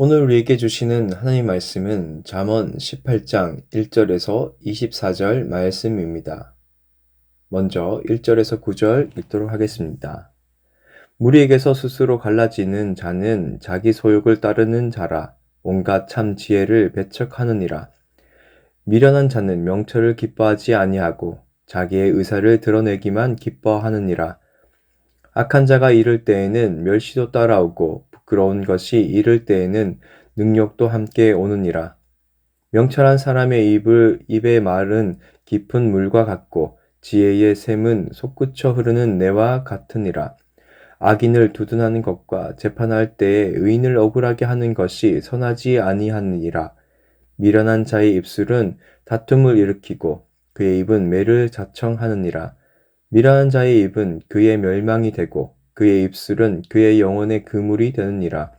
오늘 우리에게 주시는 하나님 말씀은 잠언 18장 1절에서 24절 말씀입니다. 먼저 1절에서 9절 읽도록 하겠습니다. 무리에게서 스스로 갈라지는 자는 자기 소욕을 따르는 자라 온갖 참 지혜를 배척하느니라. 미련한 자는 명철을 기뻐하지 아니하고 자기의 의사를 드러내기만 기뻐하느니라. 악한 자가 이를 때에는 멸시도 따라오고 부끄러운 것이 이를 때에는 능력도 함께 오느니라. 명철한 사람의 입을 입의 말은 깊은 물과 같고 지혜의 샘은 솟구쳐 흐르는 내와 같으니라. 악인을 두둔하는 것과 재판할 때에 의인을 억울하게 하는 것이 선하지 아니하느니라. 미련한 자의 입술은 다툼을 일으키고 그의 입은 매를 자청하느니라. 미련한 자의 입은 그의 멸망이 되고 그의 입술은 그의 영혼의 그물이 되느니라.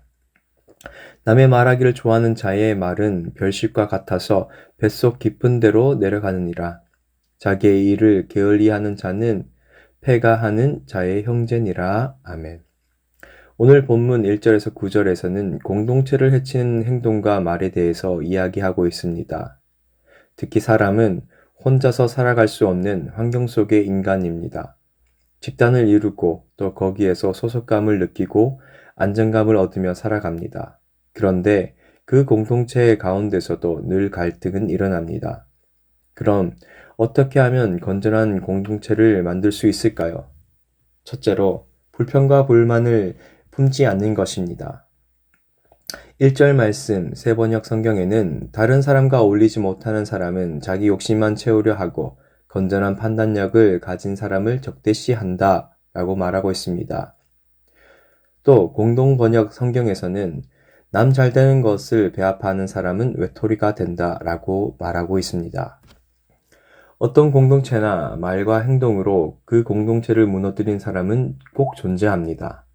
남의 말하기를 좋아하는 자의 말은 별식과 같아서 뱃속 깊은 데로 내려가느니라. 자기의 일을 게을리하는 자는 패가 하는 자의 형제니라. 아멘. 오늘 본문 1절에서 9절에서는 공동체를 해치는 행동과 말에 대해서 이야기하고 있습니다. 특히 사람은 혼자서 살아갈 수 없는 환경 속의 인간입니다. 집단을 이루고 또 거기에서 소속감을 느끼고 안정감을 얻으며 살아갑니다. 그런데 그 공동체 가운데서도 늘 갈등은 일어납니다. 그럼 어떻게 하면 건전한 공동체를 만들 수 있을까요? 첫째로 불평과 불만을 품지 않는 것입니다. 1절 말씀 세번역 성경에는 다른 사람과 어울리지 못하는 사람은 자기 욕심만 채우려 하고 건전한 판단력을 가진 사람을 적대시한다 라고 말하고 있습니다. 또 공동 번역 성경에서는 남 잘 되는 것을 배합하는 사람은 외톨이가 된다 라고 말하고 있습니다. 어떤 공동체나 말과 행동으로 그 공동체를 무너뜨린 사람은 꼭 존재합니다.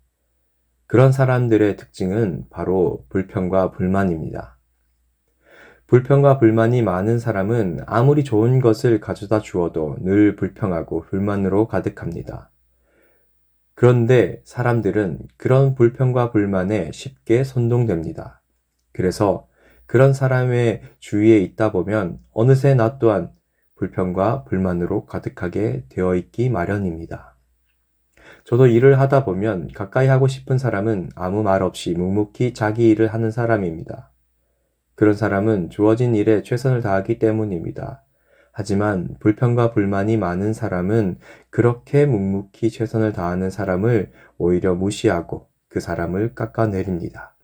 그런 사람들의 특징은 바로 불평과 불만입니다. 불평과 불만이 많은 사람은 아무리 좋은 것을 가져다 주어도 늘 불평하고 불만으로 가득합니다. 그런데 사람들은 그런 불평과 불만에 쉽게 선동됩니다. 그래서 그런 사람의 주위에 있다 보면 어느새 나 또한 불평과 불만으로 가득하게 되어 있기 마련입니다. 저도 일을 하다 보면 가까이 하고 싶은 사람은 아무 말 없이 묵묵히 자기 일을 하는 사람입니다. 그런 사람은 주어진 일에 최선을 다하기 때문입니다. 하지만 불평과 불만이 많은 사람은 그렇게 묵묵히 최선을 다하는 사람을 오히려 무시하고 그 사람을 깎아내립니다.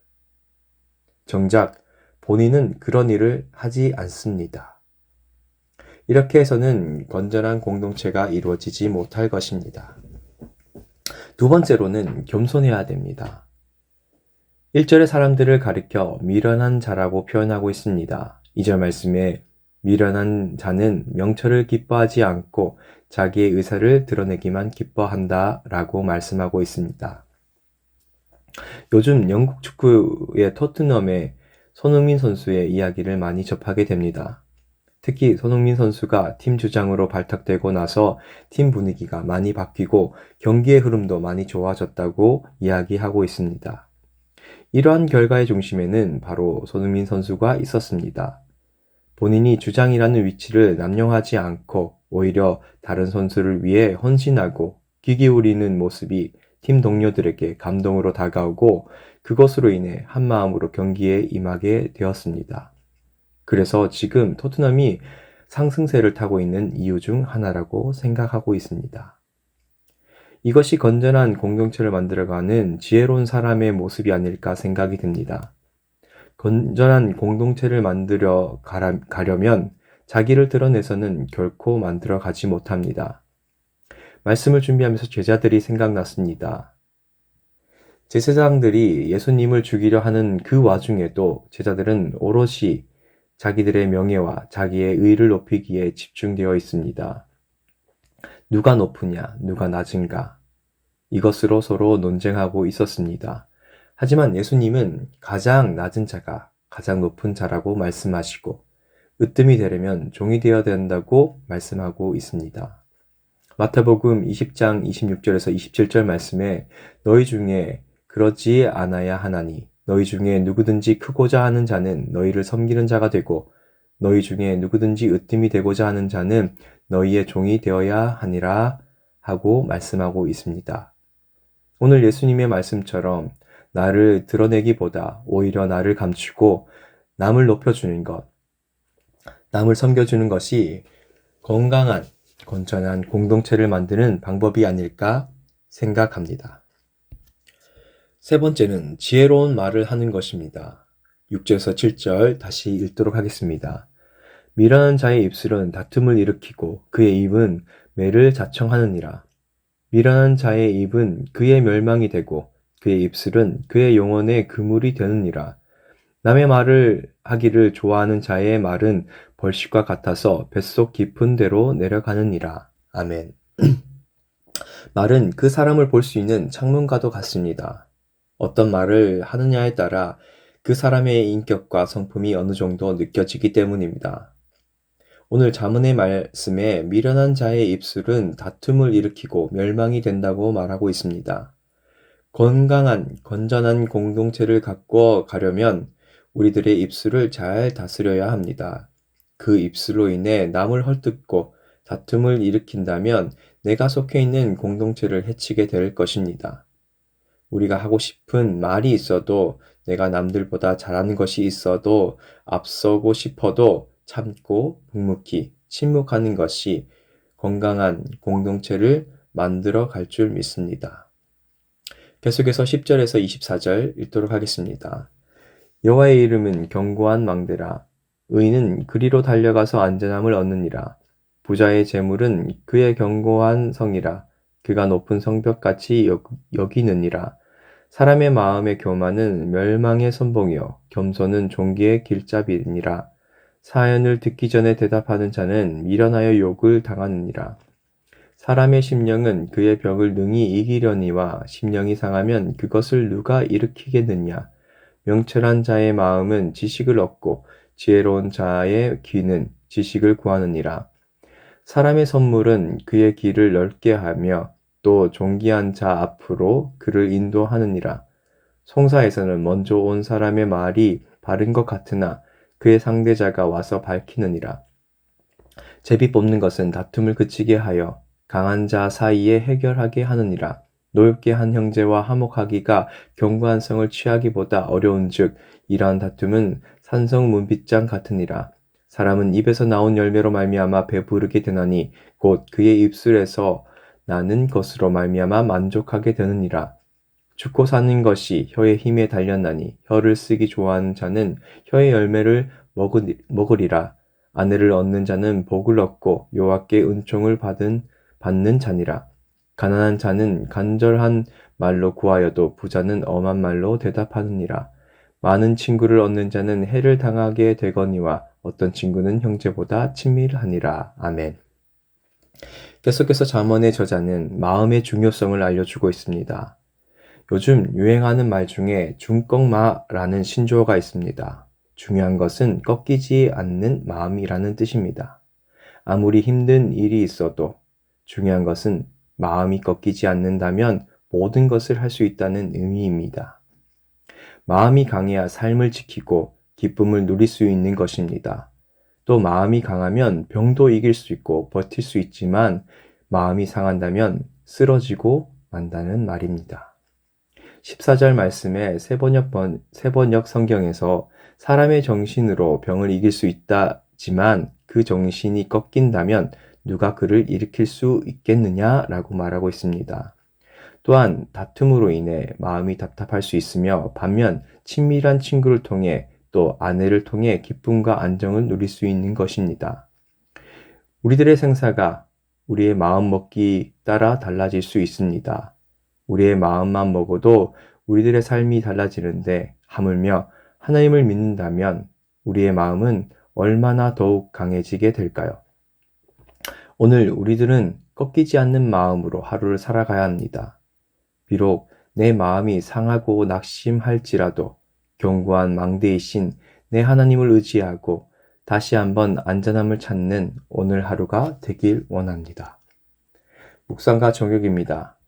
정작 본인은 그런 일을 하지 않습니다. 이렇게 해서는 건전한 공동체가 이루어지지 못할 것입니다. 두 번째로는 겸손해야 됩니다. 1절의 사람들을 가리켜 미련한 자라고 표현하고 있습니다. 2절 말씀에 미련한 자는 명철을 기뻐하지 않고 자기의 의사를 드러내기만 기뻐한다 라고 말씀하고 있습니다. 요즘 영국 축구의 토트넘의 손흥민 선수의 이야기를 많이 접하게 됩니다. 특히 손흥민 선수가 팀 주장으로 발탁되고 나서 팀 분위기가 많이 바뀌고 경기의 흐름도 많이 좋아졌다고 이야기하고 있습니다. 이러한 결과의 중심에는 바로 손흥민 선수가 있었습니다. 본인이 주장이라는 위치를 남용하지 않고 오히려 다른 선수를 위해 헌신하고 귀 기울이는 모습이 팀 동료들에게 감동으로 다가오고 그것으로 인해 한 마음으로 경기에 임하게 되었습니다. 그래서 지금 토트넘이 상승세를 타고 있는 이유 중 하나라고 생각하고 있습니다. 이것이 건전한 공동체를 만들어가는 지혜로운 사람의 모습이 아닐까 생각이 듭니다. 건전한 공동체를 만들어 가려면 자기를 드러내서는 결코 만들어 가지 못합니다. 말씀을 준비하면서 제자들이 생각났습니다. 제사장들이 예수님을 죽이려 하는 그 와중에도 제자들은 오롯이 자기들의 명예와 자기의 의를 높이기에 집중되어 있습니다. 누가 높으냐, 누가 낮은가. 이것으로 서로 논쟁하고 있었습니다. 하지만 예수님은 가장 낮은 자가 가장 높은 자라고 말씀하시고 으뜸이 되려면 종이 되어야 된다고 말씀하고 있습니다. 마태복음 20장 26절에서 27절 말씀에 너희 중에 그러지 않아야 하나니 너희 중에 누구든지 크고자 하는 자는 너희를 섬기는 자가 되고 너희 중에 누구든지 으뜸이 되고자 하는 자는 너희의 종이 되어야 하니라 하고 말씀하고 있습니다. 오늘 예수님의 말씀처럼 나를 드러내기보다 오히려 나를 감추고 남을 높여주는 것, 남을 섬겨주는 것이 건강한, 건전한 공동체를 만드는 방법이 아닐까 생각합니다. 세 번째는 지혜로운 말을 하는 것입니다. 6절에서 7절 다시 읽도록 하겠습니다. 미련한 자의 입술은 다툼을 일으키고 그의 입은 매를 자청하느니라. 미련한 자의 입은 그의 멸망이 되고 그의 입술은 그의 영혼의 그물이 되느니라. 남의 말을 하기를 좋아하는 자의 말은 벌식과 같아서 뱃속 깊은 데로 내려가느니라. 아멘. 말은 그 사람을 볼 수 있는 창문과도 같습니다. 어떤 말을 하느냐에 따라 그 사람의 인격과 성품이 어느 정도 느껴지기 때문입니다. 오늘 자문의 말씀에 미련한 자의 입술은 다툼을 일으키고 멸망이 된다고 말하고 있습니다. 건강한, 건전한 공동체를 갖고 가려면 우리들의 입술을 잘 다스려야 합니다. 그 입술로 인해 남을 헐뜯고 다툼을 일으킨다면 내가 속해 있는 공동체를 해치게 될 것입니다. 우리가 하고 싶은 말이 있어도 내가 남들보다 잘하는 것이 있어도 앞서고 싶어도 참고 묵묵히 침묵하는 것이 건강한 공동체를 만들어 갈 줄 믿습니다. 계속해서 10절에서 24절 읽도록 하겠습니다. 여호와의 이름은 견고한 망대라. 의인은 그리로 달려가서 안전함을 얻느니라. 부자의 재물은 그의 견고한 성이라. 그가 높은 성벽같이 여기느니라. 사람의 마음의 교만은 멸망의 선봉이요 겸손은 종기의 길잡이니라. 사연을 듣기 전에 대답하는 자는 미련하여 욕을 당하느니라. 사람의 심령은 그의 벽을 능히 이기려니와 심령이 상하면 그것을 누가 일으키겠느냐. 명철한 자의 마음은 지식을 얻고 지혜로운 자의 귀는 지식을 구하느니라. 사람의 선물은 그의 길을 넓게 하며 또 존귀한 자 앞으로 그를 인도하느니라. 송사에서는 먼저 온 사람의 말이 바른 것 같으나 그의 상대자가 와서 밝히느니라. 제비 뽑는 것은 다툼을 그치게 하여 강한 자 사이에 해결하게 하느니라. 넓게 한 형제와 화목하기가 견고한 성을 취하기보다 어려운즉 이러한 다툼은 산성 문빗장 같으니라. 사람은 입에서 나온 열매로 말미암아 배부르게 되나니 곧 그의 입술에서 나는 것으로 말미암아 만족하게 되느니라. 죽고 사는 것이 혀의 힘에 달렸나니 혀를 쓰기 좋아하는 자는 혀의 열매를 먹으리라. 아내를 얻는 자는 복을 얻고 여호와께 은총을 받은 받는 자니라. 가난한 자는 간절한 말로 구하여도 부자는 엄한 말로 대답하느니라. 많은 친구를 얻는 자는 해를 당하게 되거니와 어떤 친구는 형제보다 친밀하니라. 아멘. 계속해서 잠언의 저자는 마음의 중요성을 알려주고 있습니다. 요즘 유행하는 말 중에 중꺽마라는 신조어가 있습니다. 중요한 것은 꺾이지 않는 마음이라는 뜻입니다. 아무리 힘든 일이 있어도 중요한 것은 마음이 꺾이지 않는다면 모든 것을 할 수 있다는 의미입니다. 마음이 강해야 삶을 지키고 기쁨을 누릴 수 있는 것입니다. 또 마음이 강하면 병도 이길 수 있고 버틸 수 있지만 마음이 상한다면 쓰러지고 만다는 말입니다. 14절 말씀에 세번역, 번, 세번역 성경에서 사람의 정신으로 병을 이길 수 있다지만 그 정신이 꺾인다면 누가 그를 일으킬 수 있겠느냐라고 말하고 있습니다. 또한 다툼으로 인해 마음이 답답할 수 있으며 반면 친밀한 친구를 통해 또 아내를 통해 기쁨과 안정을 누릴 수 있는 것입니다. 우리들의 생사가 우리의 마음 먹기 따라 달라질 수 있습니다. 우리의 마음만 먹어도 우리들의 삶이 달라지는데 하물며 하나님을 믿는다면 우리의 마음은 얼마나 더욱 강해지게 될까요? 오늘 우리들은 꺾이지 않는 마음으로 하루를 살아가야 합니다. 비록 내 마음이 상하고 낙심할지라도 견고한 망대이신 내 하나님을 의지하고 다시 한번 안전함을 찾는 오늘 하루가 되길 원합니다. 묵상과 정욕입니다.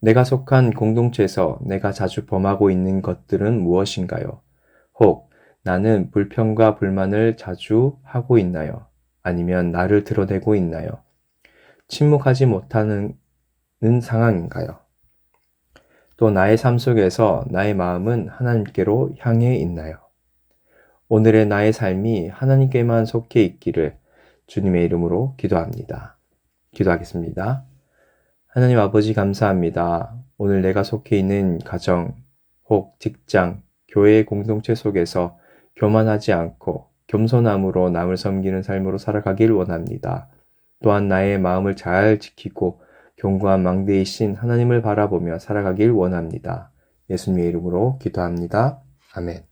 내가 속한 공동체에서 내가 자주 범하고 있는 것들은 무엇인가요? 혹 나는 불평과 불만을 자주 하고 있나요? 아니면 나를 드러내고 있나요? 침묵하지 못하는 상황인가요? 또 나의 삶 속에서 나의 마음은 하나님께로 향해 있나요? 오늘의 나의 삶이 하나님께만 속해 있기를 주님의 이름으로 기도합니다. 기도하겠습니다. 하나님 아버지 감사합니다. 오늘 내가 속해 있는 가정, 혹 직장, 교회 공동체 속에서 교만하지 않고 겸손함으로 남을 섬기는 삶으로 살아가길 원합니다. 또한 나의 마음을 잘 지키고 견고한 망대이신 하나님을 바라보며 살아가길 원합니다. 예수님의 이름으로 기도합니다. 아멘.